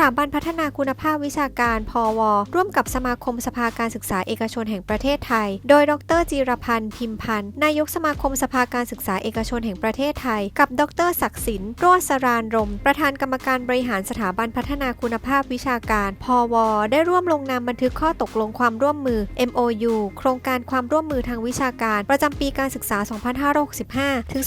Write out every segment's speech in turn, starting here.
ถาบันพัฒนาคุณภาพวิชาการ พว ร่วมกับสมาคมสภาการศึกษาเอกชนแห่งประเทศไทย โดยดรจีรพันธ์พิมพันธ์ นายกสมาคมสภาการศึกษาเอกชนแห่งประเทศไทย กับ ดรศักดิ์สินโรจน์สรานรม ประธานกรรมการบริหารสถาบันพัฒนาคุณภาพวิชาการ พว ได้ร่วมลงนามบันทึกข้อตกลงความร่วมมือ MOU โครงการความร่วมมือทางวิชาการ ประจำปีการศึกษา 2565 ถึง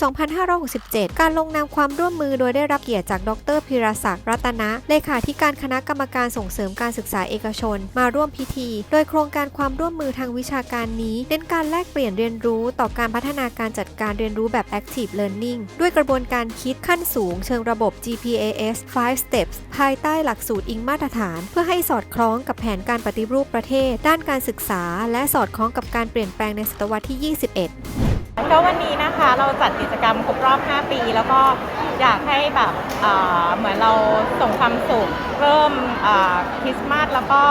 2567 การลงนามความร่วมมือโดยได้รับเกียรติจาก ดรพิรศักดิ์รัตนะเลขาธิการคณะกรรมการส่งเสริมการศึกษาเอกชน มาร่วมพิธี โดยโครงการความร่วมมือทางวิชาการนี้เน้นการแลกเปลี่ยนเรียนรู้ต่อการพัฒนาการจัดการเรียนรู้แบบ active learning ด้วยกระบวนการคิดขั้นสูงเชิงระบบ GPAS 5 steps ภายใต้หลักสูตรอิงมาตรฐาน เพื่อให้สอดคล้องกับแผนการปฏิรูปประเทศ ด้านการศึกษา และสอดคล้องกับการเปลี่ยนแปลงในศตวรรษที่ 21ก็วันนี้นะคะเราจัดกิจกรรมครบรอบ 5 ปี แล้วก็ อยากให้แบบเอ่อเหมือนเราส่งความสุขเริ่มเอ่อคริสต์มาสแล้วก็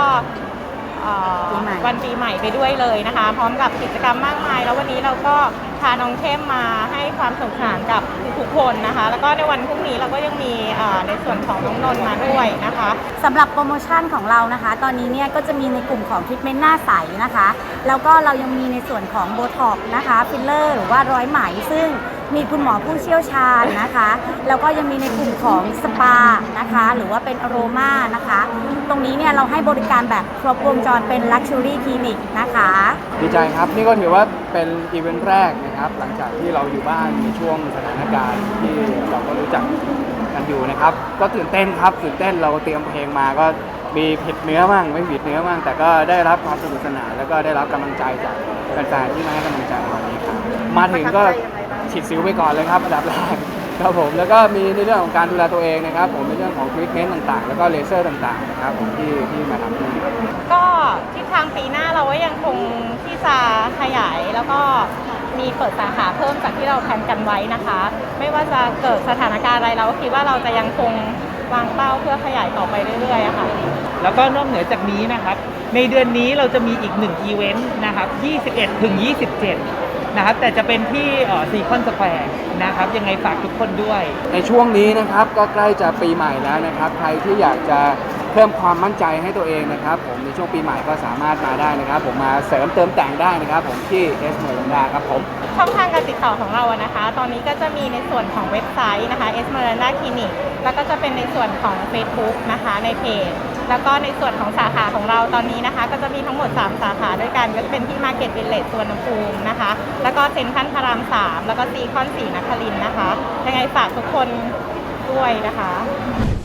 เอ่อปีใหม่วันปีใหม่ไปด้วยเลยนะคะ พร้อมกับกิจกรรมมากมาย แล้ววันนี้เราก็พาน้องเข้มมาให้ความสนุกสนานกับทุกๆคนนะคะ แล้วก็ในวันพรุ่งนี้เราก็ยังมีเอ่อในส่วนของน้องนนท์มาด้วยนะคะสำหรับโปรโมชั่นของเรานะคะ ตอนนี้เนี่ยก็จะมีในกลุ่มของทรีทเมนต์หน้าใสนะคะ แล้วก็เรายังมีในส่วนของโบท็อกนะคะฟิลเลอร์หรือว่าร้อยไหมซึ่ง มีคุณหมอผู้เชี่ยวชาญนะคะ แล้วก็ยังมีในกลุ่มของสปานะคะ หรือว่าเป็นอโรมานะคะ ตรงนี้เนี่ยเราให้บริการแบบครบวงจรเป็นลักชัวรี่คลินิกนะคะ ดีใจครับ นี่ก็ถือว่าเป็นอีเวนต์แรกนะครับ หลังจากที่เราอยู่บ้านในช่วงสถานการณ์ที่เราก็รู้จักกันอยู่นะครับ ก็ตื่นเต้นครับตื่นเต้นเราเตรียมเพลงมาก็มีผิดเนื้อบ้างไม่ผิดเนื้อบ้างแต่ก็ได้รับความสนุกสนานแล้วก็ได้รับกำลังใจจากแฟนๆที่มาให้กำลังใจวันนี้ครับมาถึงก็ ฉีดซิวไปก่อนเลยครับอันดับแรกครับผมแล้วก็มีในเรื่องของการดูแลตัวเองนะครับ ผมในเรื่องของทรีทเมนต์ต่างๆ แล้วก็เลเซอร์ต่างๆนะครับผมที่ที่มาทำที่นี่ก็ทิศทางปีหน้าเราก็ยังคงที่จะขยายแล้วก็มีเปิดสาขาเพิ่มจากที่เราแพลนกันไว้นะคะ ไม่ว่าจะเกิดสถานการณ์อะไรเราก็คิดว่าเราจะยังคงวางเป้าเพื่อขยายต่อไปเรื่อยๆอะค่ะแล้วก็นอกเหนือจากนี้นะครับ ในเดือนนี้เราจะมีอีกหนึ่งอีเวนต์นะครับ 21ถึง27 นะครับแต่จะเป็นที่ซีคอนสแควร์นะครับยังไงฝากทุกคนด้วย ในช่วงนี้นะครับก็ใกล้จะปีใหม่แล้วนะครับ ใครที่อยากจะ พิ่มความมั่นใจให้ตัวเองนะครับผมในช่วงปีใหม่ก็สามารถมาได้นะครับ ผมมาเสริมเติมแต่งได้นะครับ ผมที่เอสเมอร์ดาครับผมช่องทางการติดต่อของเราอะนะคะ ตอนนี้ก็จะมีในส่วนของเว็บไซต์นะคะ e s m e r a n d a Clinic แล้วก็จะเป็นในส่วนของ Facebook นะคะในเพจแล้วก็ในส่วนของสาขาของเราตอนนี้นะคะ ก็จะมีทั้งหมด 3 สาขาด้วยกันก็จะเป็นที่ Market Village สวนภูมินะคะ แล้วก็เซ็นทรัลพระราม 3 แล้วก็ซีคอนสีนครินนะคะยังไงฝากทุกคนด้วยนะคะ